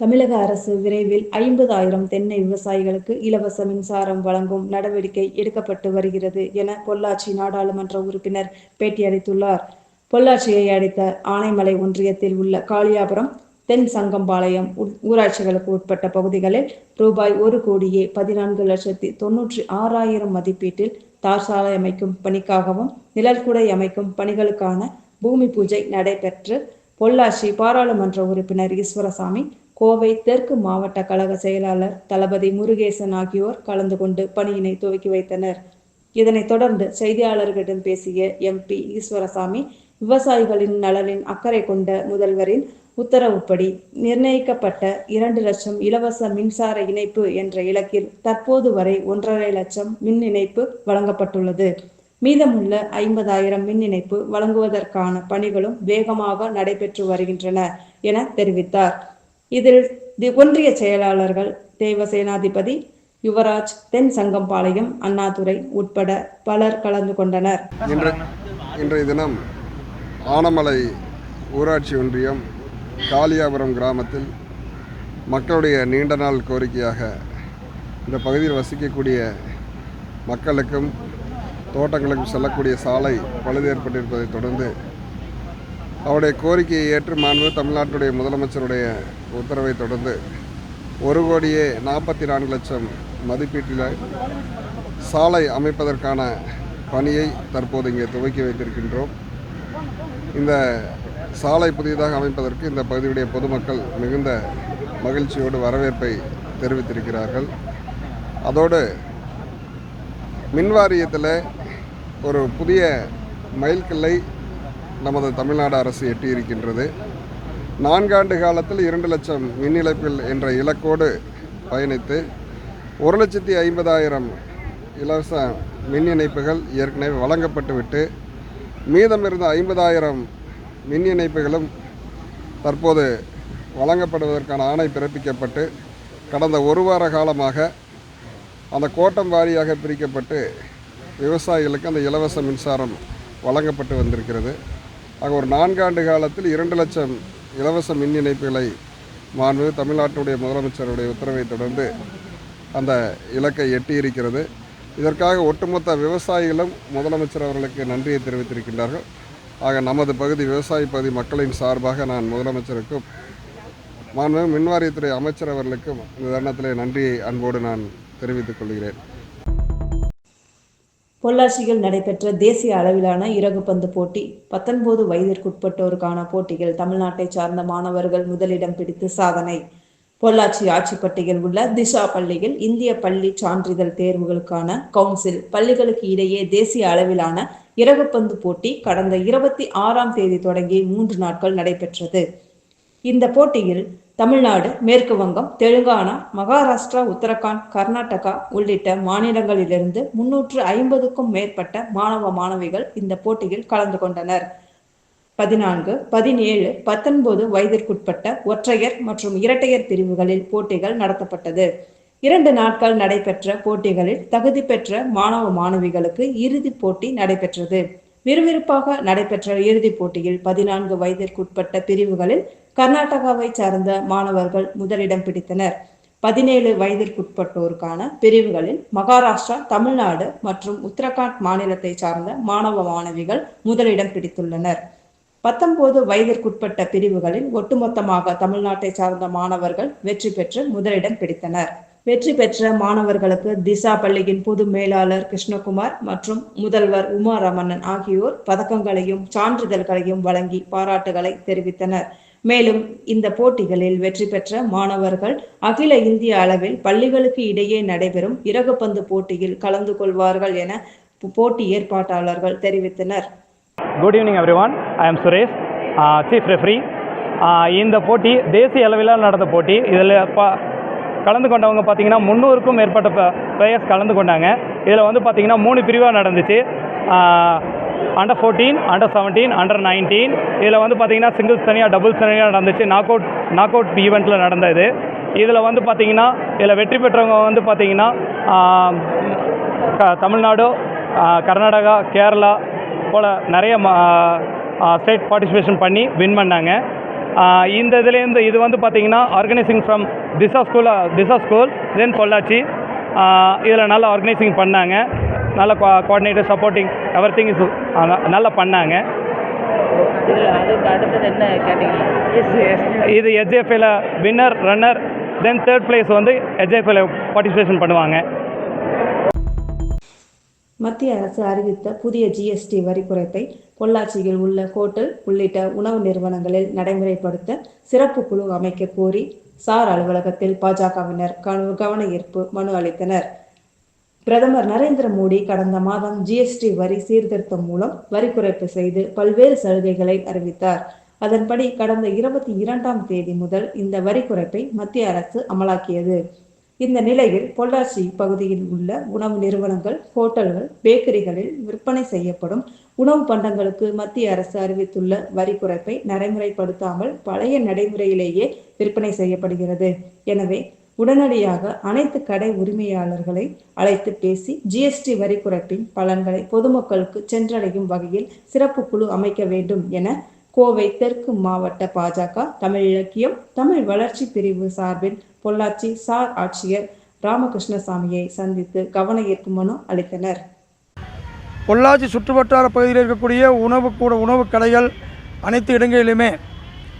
தமிழக அரசு விரைவில் ஐம்பதாயிரம் தென்னை விவசாயிகளுக்கு இலவச மின்சாரம் வழங்கும் நடவடிக்கை எடுக்கப்பட்டு வருகிறது என பொள்ளாச்சி நாடாளுமன்ற உறுப்பினர் பேட்டியளித்துள்ளார் பொள்ளாச்சியை அடைத்த ஆனைமலை ஒன்றியத்தில் உள்ள காளியாபுரம் தென் சங்கம்பாளையம் ஊராட்சிகளுக்கு உட்பட்ட பகுதிகளில் ரூபாய் ஒரு கோடியே பதினான்கு லட்சத்தி தொன்னூற்றி ஆறாயிரம் மதிப்பீட்டில் தார் சாலை அமைக்கும் பணிக்காகவும் நிழல்குடை அமைக்கும் பணிகளுக்கான பூமி பூஜை நடைபெற்று பொள்ளாச்சி பாராளுமன்ற உறுப்பினர் ஈஸ்வரசாமி கோவை தெற்கு மாவட்ட கழக செயலாளர் தளபதி முருகேசன் ஆகியோர் கலந்து கொண்டு பணியினை துவக்கி வைத்தனர். இதனைத் தொடர்ந்து செய்தியாளர்களிடம் பேசிய எம்பி ஈஸ்வரசாமி விவசாயிகளின் நலனின் அக்கறை கொண்ட முதல்வரின் உத்தரவுப்படி நிர்ணயிக்கப்பட்ட இரண்டு லட்சம் இலவச மின்சார இணைப்பு என்ற இலக்கில் தற்போது வரை ஒன்றரை லட்சம் மின் இணைப்பு வழங்கப்பட்டுள்ளது. மீதமுள்ள ஐம்பதாயிரம் மின் இணைப்பு வழங்குவதற்கான பணிகளும் வேகமாக நடைபெற்று வருகின்றன என தெரிவித்தார். இதில் தி- ஒன்றிய செயலாளர்கள் தேவசேனாதிபதி யுவராஜ் தென் சங்கம்பாளையம் அண்ணாதுரை உட்பட பலர் கலந்து கொண்டனர். இன்று இன்றைய தினம் ஆனமலை ஊராட்சி ஒன்றியம் காளியாபுரம் கிராமத்தில் மக்களுடைய நீண்ட நாள் கோரிக்கையாக இந்த பகுதியில் வசிக்கக்கூடிய மக்களுக்கும் தோட்டங்களுக்கும் செல்லக்கூடிய சாலை பழுது ஏற்பட்டிருப்பதை தொடர்ந்து அவருடைய கோரிக்கையை ஏற்று மாண்பு தமிழ்நாட்டுடைய முதலமைச்சருடைய உத்தரவை தொடர்ந்து ஒரு கோடியே நாற்பத்தி நான்கு லட்சம் மதிப்பீட்டில் சாலை அமைப்பதற்கான பணியை தற்போது இங்கே துவக்கி வைத்திருக்கின்றோம். இந்த சாலை புதியதாக அமைப்பதற்கு இந்த பகுதியுடைய பொதுமக்கள் மிகுந்த மகிழ்ச்சியோடு வரவேற்பை தெரிவித்திருக்கிறார்கள். அதோடு மின் வாரியத்தில் ஒரு புதிய மைல்கல்லை நமது தமிழ்நாடு அரசு எட்டியிருக்கின்றது. நான்காண்டு காலத்தில் இரண்டு லட்சம் மின் இழப்பில் என்ற இலக்கோடு பயணித்து ஒரு லட்சத்தி ஐம்பதாயிரம் இலவச மின் இணைப்புகள் ஏற்கனவே வழங்கப்பட்டுவிட்டு மீதமிருந்த ஐம்பதாயிரம் மின் இணைப்புகளும் தற்போது வழங்கப்படுவதற்கான ஆணை பிறப்பிக்கப்பட்டு கடந்த ஒரு வார காலமாக அந்த கோட்டம் வாரியாக பிரிக்கப்பட்டு விவசாயிகளுக்கு அந்த இலவச மின்சாரம் வழங்கப்பட்டு வந்திருக்கிறது. ஆக ஒரு நான்காண்டு காலத்தில் இரண்டு லட்சம் இலவச மின் இணைப்புகளை மாண்பு தமிழ்நாட்டுடைய முதலமைச்சருடைய உத்தரவை தொடர்ந்து அந்த இலக்கை எட்டியிருக்கிறது. இதற்காக ஒட்டுமொத்த விவசாயிகளும் முதலமைச்சர் அவர்களுக்கு நன்றியை தெரிவித்திருக்கின்றார்கள். ஆக நமது பகுதி விவசாய பகுதி மக்களின் சார்பாக நான் முதலமைச்சருக்கும் மாண்பு மின்வாரியத்துறை அமைச்சர் அவர்களுக்கும் இந்த தருணத்திலே நன்றியை அன்போடு நான் தெரிவித்துக் கொள்கிறேன். பொள்ளாச்சியில் நடைபெற்ற தேசிய அளவிலான இறகுப்பந்து போட்டி பத்தொன்பது வயதிற்குட்பட்டோருக்கான போட்டியில் தமிழ்நாட்டை சார்ந்த மாணவர்கள் முதலிடம் பிடித்து சாதனை. பொள்ளாச்சி ஆட்சிப்பட்டியில் உள்ள திஷா பள்ளியில் இந்திய பள்ளி சான்றிதழ் தேர்வுகளுக்கான கவுன்சில். பள்ளிகளுக்கு இடையே தேசிய அளவிலான இறகுப்பந்து போட்டி கடந்த இருபத்தி ஆறாம் தேதி தொடங்கி மூன்று நாட்கள் நடைபெற்றது. இந்த போட்டியில் தமிழ்நாடு மேற்கு வங்கம் தெலுங்கானா மகாராஷ்டிரா உத்தரகாண்ட் கர்நாடகா உள்ளிட்ட மாநிலங்களிலிருந்து முன்னூற்று ஐம்பதுக்கும் மேற்பட்ட மாணவ மாணவிகள் இந்த போட்டியில் கலந்து கொண்டனர். பதினான்கு பதினேழு பத்தொன்பது வயதிற்குட்பட்ட ஒற்றையர் மற்றும் இரட்டையர் பிரிவுகளில் போட்டிகள் நடத்தப்பட்டது. இரண்டு நாட்கள் நடைபெற்ற போட்டிகளில் தகுதி பெற்ற மாணவ மாணவிகளுக்கு இறுதிப் போட்டி நடைபெற்றது. விறுவிறுப்பாக நடைபெற்ற இறுதிப் போட்டியில் பதினான்கு வயதிற்குட்பட்ட பிரிவுகளில் கர்நாடகாவை சார்ந்த மாணவர்கள் முதலிடம் பிடித்தனர். பதினேழு வயதிற்குட்பட்டோருக்கான பிரிவுகளில் மகாராஷ்டிரா தமிழ்நாடு மற்றும் உத்தரகாண்ட் மாநிலத்தை சார்ந்த மாணவ மாணவிகள் முதலிடம் பிடித்துள்ளனர். பத்தொன்பது வயதிற்குட்பட்ட பிரிவுகளில் ஒட்டுமொத்தமாக தமிழ்நாட்டை சார்ந்த மாணவர்கள் வெற்றி பெற்று முதலிடம் பிடித்தனர். வெற்றி பெற்ற மாணவர்களுக்கு திசா பள்ளியின் பொது மேலாளர் கிருஷ்ணகுமார் மற்றும் முதல்வர் உமா ரமணன் ஆகியோர் பதக்கங்களையும் சான்றிதழ்களையும் வழங்கி பாராட்டுகளை தெரிவித்தனர். மேலும் இந்த போட்டிகளில் வெற்றி பெற்ற மாணவர்கள் அகில இந்திய அளவில் பள்ளிகளுக்கு இடையே நடைபெறும் இறகுப்பந்து போட்டியில் கலந்து கொள்வார்கள் என போட்டி ஏற்பாட்டாளர்கள் தெரிவித்தனர். Good evening everyone I am Suresh chief referee இந்த போட்டி தேசிய அளவில் நடந்த போட்டி. இதில் ப கலந்து கொண்டவங்க பார்த்தீங்கன்னா முந்நூறுக்கும் மேற்பட்ட பிளேயர்ஸ் கலந்து கொண்டாங்க. இதில் வந்து பார்த்திங்கன்னா மூணு பிரிவாக நடந்துச்சு. Uh, under fourteen under seventeen under nineteen இதில் வந்து பார்த்தீங்கன்னா சிங்கிள்ஸ் தனியாக டபுள்ஸ் தனியாக நடந்துச்சு. நாக் அவுட் நாக் அவுட் ஈவெண்ட்டில் நடந்தது இதில் வந்து பார்த்தீங்கன்னா இதில் வெற்றி பெற்றவங்க வந்து பார்த்தீங்கன்னா க- தமிழ்நாடு கர்நாடகா கேரளா போல் நிறைய ஸ்டேட் பார்ட்டிசிபேஷன் பண்ணி வின் பண்ணாங்க. இந்த இதுலேருந்து இது வந்து பார்த்திங்கன்னா organising from Disha school Disha school then Pollachi. இதில் நல்லா ஆர்கனைசிங் பண்ணாங்க. நல்ல coordinator supporting everything is நல்லா பண்ணாங்க. இதில் அதுக்கு அடுத்தது என்ன கேட்டீங்க இது ஹெச்எஃப்ஏல winner runner then third place வந்து ஹெச்எஃப்ஏல பார்ட்டிசிபேஷன் பண்ணுவாங்க. மத்திய அரசு அறிவித்த புதிய ஜிஎஸ்டி வரி குறைப்பை பொள்ளாச்சியில் உள்ள ஹோட்டல் உள்ளிட்ட உணவு நிறுவனங்களில் நடைமுறைப்படுத்த சிறப்பு குழு அமைக்க கோரி சார் அலுவலகத்தில் பாஜகவினர் கவ- கவன ஈர்ப்பு மனு அளித்தனர். பிரதமர் நரேந்திர மோடி கடந்த மாதம் ஜிஎஸ்டி வரி சீர்திருத்தம் மூலம் வரி குறைப்பு செய்து பல்வேறு சலுகைகளை அறிவித்தார். அதன்படி கடந்த இருபத்தி இரண்டாம் தேதி முதல் இந்த வரி குறைப்பை மத்திய அரசு அமலாக்கியது. இந்த நிலையில் பொள்ளாச்சி பகுதியில் உள்ள உணவு நிறுவனங்கள் ஹோட்டல்கள் பேக்கரிகளில் விற்பனை செய்யப்படும் உணவு பண்டங்களுக்கு மத்திய அரசு அறிவித்துள்ள வரி குறைப்பை நடைமுறைப்படுத்தாமல் பழைய நடைமுறையிலேயே விற்பனை செய்யப்படுகிறது. எனவே உடனடியாக அனைத்து கடை உரிமையாளர்களை அழைத்து பேசி ஜிஎஸ்டி வரி குறைப்பின் பலன்களை பொதுமக்களுக்கு சென்றடையும் வகையில் சிறப்பு குழு அமைக்க வேண்டும் என கோவை தெற்கு மாவட்ட பாஜக தமிழ் இலக்கியம் தமிழ் வளர்ச்சி பிரிவு சார்பில் பொள்ளாச்சி சார் ஆட்சியர் ராமகிருஷ்ணசாமியை சந்தித்து கவன ஈர்ப்பு மனு அளித்தனர். பொள்ளாச்சி சுற்றுவட்டார பகுதியில் இருக்கக்கூடிய உணவு கூட உணவு கடைகள் அனைத்து இடங்களிலுமே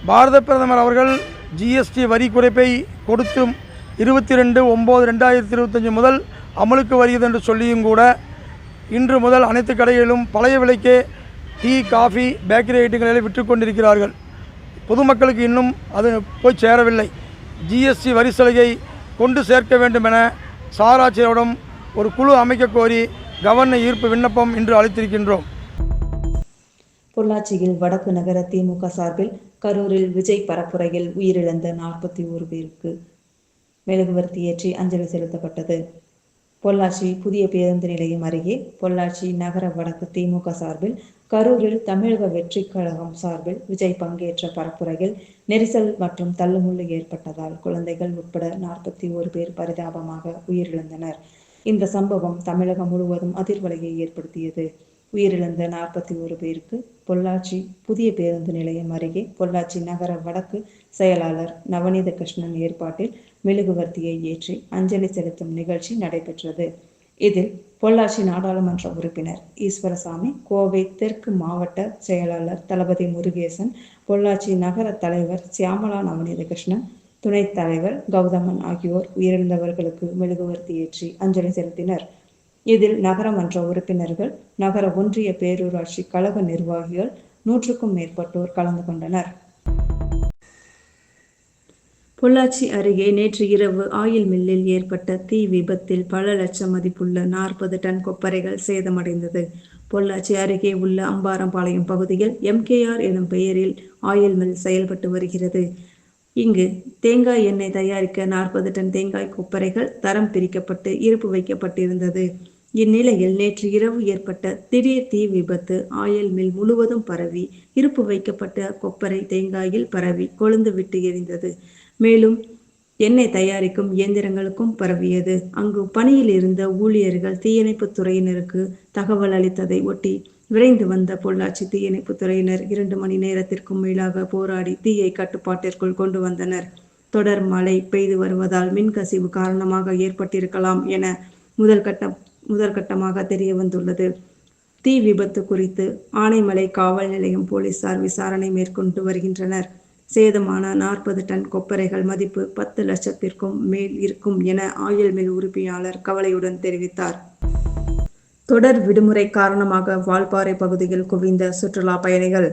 பாரத பிரதமர் அவர்கள் ஜிஎஸ்டி வரி குறைப்பை கொடுத்தும் இருபத்தி ரெண்டு ஒம்பது ரெண்டாயிரத்தி இருபத்தஞ்சி முதல் அமலுக்கு வருகிறது என்று சொல்லியும் கூட இன்று முதல் அனைத்து கடைகளிலும் பழைய விலைக்கே டீ காஃபி பேக்கரி ஐட்டங்களை விற்று கொண்டிருக்கிறார்கள். பொதுமக்களுக்கு இன்னும் அது போய் சேரவில்லை. ஜிஎஸ்டி வரி சலுகை கொண்டு சேர்க்க வேண்டும் என சாராட்சியரிடம் ஒரு குழு அமைக்க கோரி கவர்ன ஈர்ப்பு விண்ணப்பம் இன்று அளித்திருக்கின்றோம். பொள்ளாச்சியில் வடக்கு நகர திமுக சார்பில் கரூரில் விஜய் பரப்புரையில் உயிரிழந்த நாற்பத்தி ஒரு பேருக்கு மெழுகுவர்த்தி ஏற்றி அஞ்சலி செலுத்தப்பட்டது. பொள்ளாச்சி புதிய பேருந்து நிலையம் அருகே பொள்ளாச்சி நகர வடக்கு திமுக சார்பில் கரூரில் தமிழக வெற்றி கழகம் சார்பில் விஜய் பங்கேற்ற பரப்புரையில் நெரிசல் மற்றும் தள்ளுமுள்ளு ஏற்பட்டதால் குழந்தைகள் உட்பட நாற்பத்தி ஒரு பேர் பரிதாபமாக உயிரிழந்தனர். இந்த சம்பவம் தமிழகம் முழுவதும் அதிர்வலையை ஏற்படுத்தியது. உயிரிழந்த நாற்பத்தி ஒரு பேருக்கு பொள்ளாச்சி புதிய பேருந்து நிலையம் அருகே பொள்ளாச்சி நகர வடக்கு செயலாளர் நவநீத கிருஷ்ணன் ஏற்பாட்டில் மெழுகுவர்த்தியை ஏற்றி அஞ்சலி செலுத்தும் நிகழ்ச்சி நடைபெற்றது. இதில் பொள்ளாச்சி நாடாளுமன்ற உறுப்பினர் ஈஸ்வரசாமி கோவை தெற்கு மாவட்ட செயலாளர் தளபதி முருகேசன் பொள்ளாச்சி நகர தலைவர் சியாமலா நவநீத கிருஷ்ணன் துணைத் தலைவர் கௌதமன் ஆகியோர் உயிரிழந்தவர்களுக்கு மெழுகுவர்த்தி ஏற்றி அஞ்சலி செலுத்தினர். இதில் நகரமன்ற உறுப்பினர்கள் நகர ஒன்றிய பேரூராட்சி கழக நிர்வாகிகள் நூற்றுக்கும் மேற்பட்டோர் கலந்து கொண்டனர். பொள்ளாச்சி அருகே நேற்று இரவு ஆயில் மில்லில் ஏற்பட்ட தீ விபத்தில் பல லட்சம் மதிப்புள்ள நாற்பது டன் கொப்பரைகள் சேதமடைந்தது. பொள்ளாச்சி அருகே உள்ள அம்பாரம்பாளையம் பகுதியில் எம்கேஆர் எனும் பெயரில் ஆயில் மில் செயல்பட்டு வருகிறது. இங்கு தேங்காய் எண்ணெய் தயாரிக்க நாற்பது டன் தேங்காய் கொப்பரைகள் தரம் பிரிக்கப்பட்டு இருப்பு வைக்கப்பட்டிருந்தது. இந்நிலையில் நேற்று இரவு ஏற்பட்ட திடீர் தீ விபத்து ஆயில் மில் முழுவதும் பரவி இருப்பு வைக்கப்பட்ட கொப்பரை தேங்காயில் பரவி கொழுந்து விட்டு எரிந்தது. மேலும் எண்ணெய் தயாரிக்கும் இயந்திரங்களுக்கும் பரவியது. அங்கு பணியில் இருந்த ஊழியர்கள் தீயணைப்பு துறையினருக்கு தகவல் அளித்ததை ஒட்டி விரைந்து வந்த பொள்ளாச்சி தீயணைப்பு துறையினர் இரண்டு மணி நேரத்திற்கும் மேலாக போராடி தீயை கட்டுப்பாட்டிற்குள் கொண்டு வந்தனர். தொடர் மழை பெய்து வருவதால் மின்கசிவு காரணமாக ஏற்பட்டிருக்கலாம் என முதல் கட்டம் முதற்கட்டமாக தெரிய வந்துள்ளது. தீ விபத்து குறித்து ஆனைமலை காவல் நிலையம் போலீசார் விசாரணை மேற்கொண்டு வருகின்றனர். சேதமான நாற்பது டன் கொப்பரைகள் மதிப்பு பத்து லட்சத்திற்கும் மேல் இருக்கும் என ஆயில் மில் உரிமையாளர் கவலையுடன் தெரிவித்தார். தொடர் விடுமுறை காரணமாக வால்பாறை பகுதியில் குவிந்த சுற்றுலா பயணிகள்.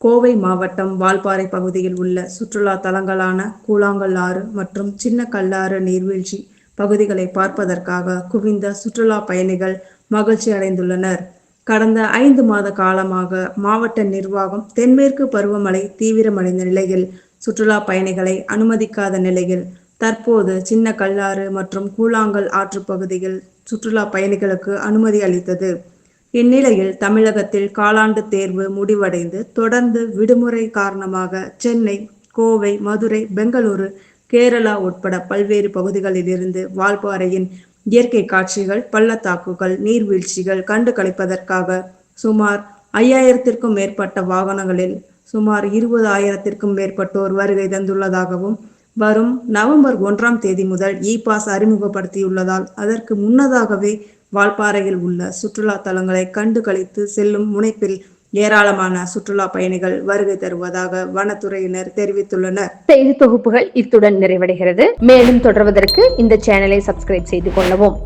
கோவை மாவட்டம் வால்பாறை பகுதியில் உள்ள சுற்றுலா தலங்களான கூழாங்கல் ஆறு மற்றும் சின்ன கல்லாறு நீர்வீழ்ச்சி பகுதிகளை பார்ப்பதற்காக குவிந்த சுற்றுலா பயணிகள் மகிழ்ச்சி அடைந்துள்ளனர். கடந்த ஐந்து மாத காலமாக மாவட்ட நிர்வாகம் தென்மேற்கு பருவமழை தீவிரமடைந்த நிலையில் சுற்றுலா பயணிகளை அனுமதிக்காத நிலையில் தற்போது சின்ன கல்லாறு மற்றும் கூழாங்கல் ஆற்று பகுதியில் சுற்றுலா பயணிகளுக்கு அனுமதி அளித்தது. இந்நிலையில் தமிழகத்தில் காலாண்டு தேர்வு முடிவடைந்து தொடர்ந்து விடுமுறை காரணமாக சென்னை கோவை மதுரை பெங்களூரு கேரளா உட்பட பல்வேறு பகுதிகளிலிருந்து வால்பாறையின் இயற்கை காட்சிகள் பள்ளத்தாக்குகள் நீர்வீழ்ச்சிகள் கண்டு கழிப்பதற்காக சுமார் ஐயாயிரத்திற்கும் மேற்பட்ட வாகனங்களில் சுமார் இருபது ஆயிரத்திற்கும் மேற்பட்டோர் வருகை தந்துள்ளதாகவும் வரும் நவம்பர் ஒன்றாம் தேதி முதல் இ பாஸ் அறிமுகப்படுத்தியுள்ளதால் அதற்கு முன்னதாகவே வால்பாறையில் உள்ள சுற்றுலா தலங்களை கண்டு கழித்து செல்லும் முனைப்பில் ஏராளமான சுற்றுலா பயணிகள் வருகை தருவதாக வனத்துறையினர் தெரிவித்துள்ளனர். செய்தி தொகுப்புகள் இத்துடன் நிறைவடைகிறது. மேலும் தொடர்வதற்கு இந்த சேனலை சப்ஸ்கிரைப் செய்து கொள்ளவும்.